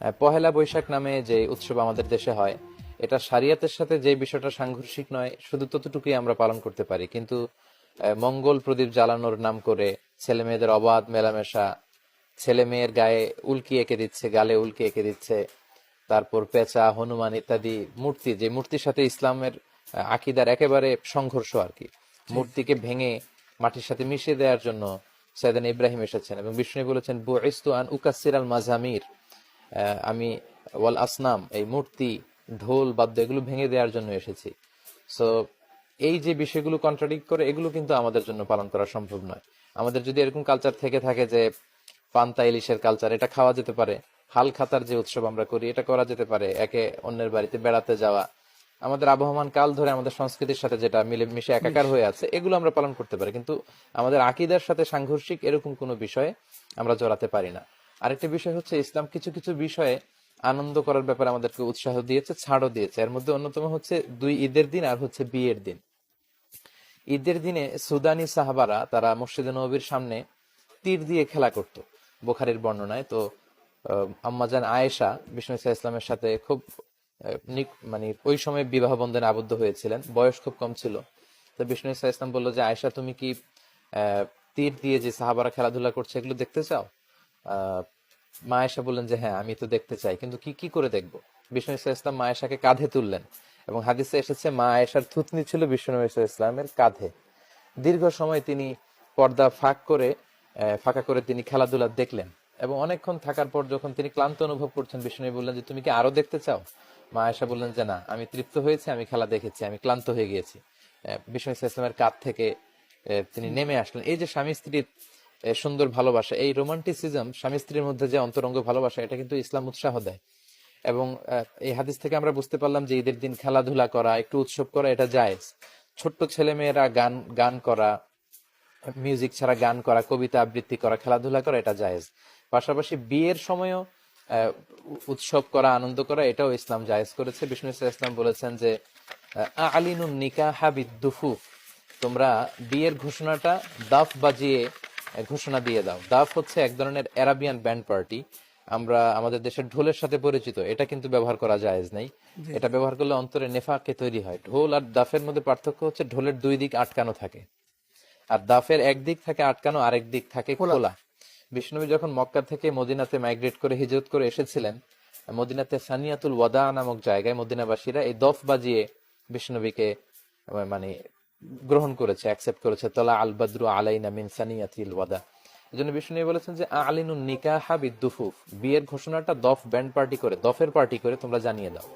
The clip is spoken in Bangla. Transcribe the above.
পহেলা বৈশাখ নামে যে উৎসব আমাদের দেশে হয় এটা সারিয়াতের সাথে যে বিষয়টা সাংঘর্ষিক নয় শুধু ততটুকুই আমরা পালন করতে পারি। কিন্তু মঙ্গল প্রদীপ জ্বালানোর নাম করে ছেলে মেয়েদের অবাধ মেলামেশা ছেলে মেয়ের গায়ে উল্কি এঁকে দিচ্ছে গালে উল্কি এঁকে দিচ্ছে তারপর পেঁচা হনুমান ইত্যাদি মূর্তি যে মূর্তির সাথে ইসলামের আকিদার একেবারে সংঘর্ষ আর কি। মূর্তিকে ভেঙে মাটির সাথে মিশিয়ে দেওয়ার জন্য সৈয়দান ইব্রাহিম এসেছেন এবং বিষ্ণু বলেছেন বুইস্তু আন উকাসির আল মাজামির। আমি ওয়াল আসনাম, এই মূর্তি, ঢোল, বাদ্য, এগুলো ভেঙে দেওয়ার জন্য এসেছি। সো এই যে বিষয়গুলো কন্ট্রাডিক্ট করে, এগুলো কিন্তু আমাদের জন্য পালন করা সম্ভব নয়। আমাদের যদি এরকম কালচার থেকে থাকে যে পান্তা, ইলিশের কালচার এটা খাওয়া যেতে পারে। হাল খাতার যে উৎসব আমরা করি, এটা করা যেতে পারে। একে অন্যের বাড়িতে বেড়াতে যাওয়া। আমাদের আবহমান কাল ধরে আমাদের সংস্কৃতির সাথে যেটা মিলে মিশে একাকার হয়ে আছে, এগুলো আমরা পালন করতে পারি। কিন্তু আমাদের আকিদার সাথে সাংঘর্ষিক এরকম কোনো বিষয়ে আমরা জড়াতে পারি না। আরেকটা বিষয় হচ্ছে, ইসলাম কিছু কিছু বিষয়ে আনন্দ করার ব্যাপারে আমাদেরকে উৎসাহ দিয়েছে, ছাড়ও দিয়েছে। এর মধ্যে অন্যতম হচ্ছে দুই ঈদের দিন আর হচ্ছে বিয়ের দিন। ঈদের দিনে সুদানি সাহাবারা, তারা মসজিদে নবীর সামনে তীর দিয়ে খেলা করত, বোখারির বর্ণনায়। তো আম্মাজান আয়েশা, বিষ্ণু ইসা ইসলামের সাথে খুব মানে ওই সময় বিবাহ বন্ধনে আবদ্ধ হয়েছিলেন, বয়স খুব কম ছিল। তো বিষ্ণু ইসা ইসলাম বলল যে, আয়েশা, তুমি কি তীর দিয়ে যে সাহাবারা খেলাধুলা করছে, এগুলো দেখতে চাও? মা আয়েশা বললেন যে হ্যাঁ আমি তো দেখতে চাই। কিন্তু কি কি করে দেখব? বিষ্ণু ইসা ইসলাম মা আয়েশাকে কাঁধে তুললেন এবং হাদিসে এসেছে, মা আয়েশার থুতনি ছিল বিষ্ণু ইসা ইসলামের কাঁধে। দীর্ঘ সময় তিনি পর্দা ফাঁক করে ফাঁকা করে তিনি খেলাধুলা দেখলেন এবং অনেকক্ষণ থাকার পর যখন তিনি ক্লান্ত অনুভব করছেন, বিষ্ণু বললেন যে, তুমি কি আরও দেখতে চাও? মা আয়েশা বললেন যে, না, আমি তৃপ্ত হয়েছি, আমি খেলা দেখেছি, আমি ক্লান্ত হয়ে গিয়েছি। বিষ্ণু ইসা ইসলামের কাঁধ থেকে তিনি নেমে আসলেন। এই যে স্বামী স্ত্রীর সুন্দর ভালোবাসা। এই রোমান্টিসিজম স্বামী স্ত্রীর মধ্যে যে অন্তরঙ্গ ভালোবাসা এটা কিন্তু ইসলাম উৎসাহ দেয়। এবং এই হাদিস থেকে আমরা বুঝতে পারলাম যে ঈদের দিন খেলাধুলা করা একটু উৎসব করা এটা জায়েজ। ছোট্ট ছেলে মেয়েরা গান গান করা মিউজিক ছাড়া গান করা কবিতা আবৃত্তি করা খেলাধুলা করা এটা জায়েজ। পাশাপাশি বিয়ের সময়ও উৎসব করা আনন্দ করা এটাও ইসলাম জায়েজ করেছে। বিষ্ণু ইসলাম বলেছেন যে আহ, নিকা হাবিদ বিদ্দুফুফ। তোমরা বিয়ের ঘোষণাটা দাফ বাজিয়ে ঘোষণা দিয়ে দাও। দাফ হচ্ছে এক ধরনের অ্যারাবিয়ান ব্যান্ড পার্টি আমরা আমাদের দেশের ঢোলের সাথে পরিচিত। এটা কিন্তু ব্যবহার করা জায়েজ নেই। এটা ব্যবহার করলে অন্তরে নেফাকে তৈরি হয়। ঢোল আর দাফের মধ্যে পার্থক্য হচ্ছে ঢোলের দুই দিক আটকানো থাকে। আর দাফের এক দিক থাকে আটকানো আরেক দিক থাকে খোলা। বিষ্ণুবী যখন মক্কা থেকে মদিনাতে মাইগ্রেট করে হিজরত করে এসেছিলেন মদিনাতে সানিয়াতুল ওয়াদা নামক জায়গায় মদিনাবাসীরা এই দফ বাজিয়ে বিষ্ণুবীকে মানে গ্রহণ করেছে অ্যাকসেপ্ট করেছে তলা আল বদ্রু আলাইনা মিন সানিয়াতিল ওয়াদা। এই জন্য বিষ্ণু বলেছেন যে আলিনুন নিকাহা বিদ্যুফুফ বিয়ের ঘোষণাটা দফ ব্যান্ড পার্টি করে, দফের পার্টি করে তোমরা জানিয়ে দাও।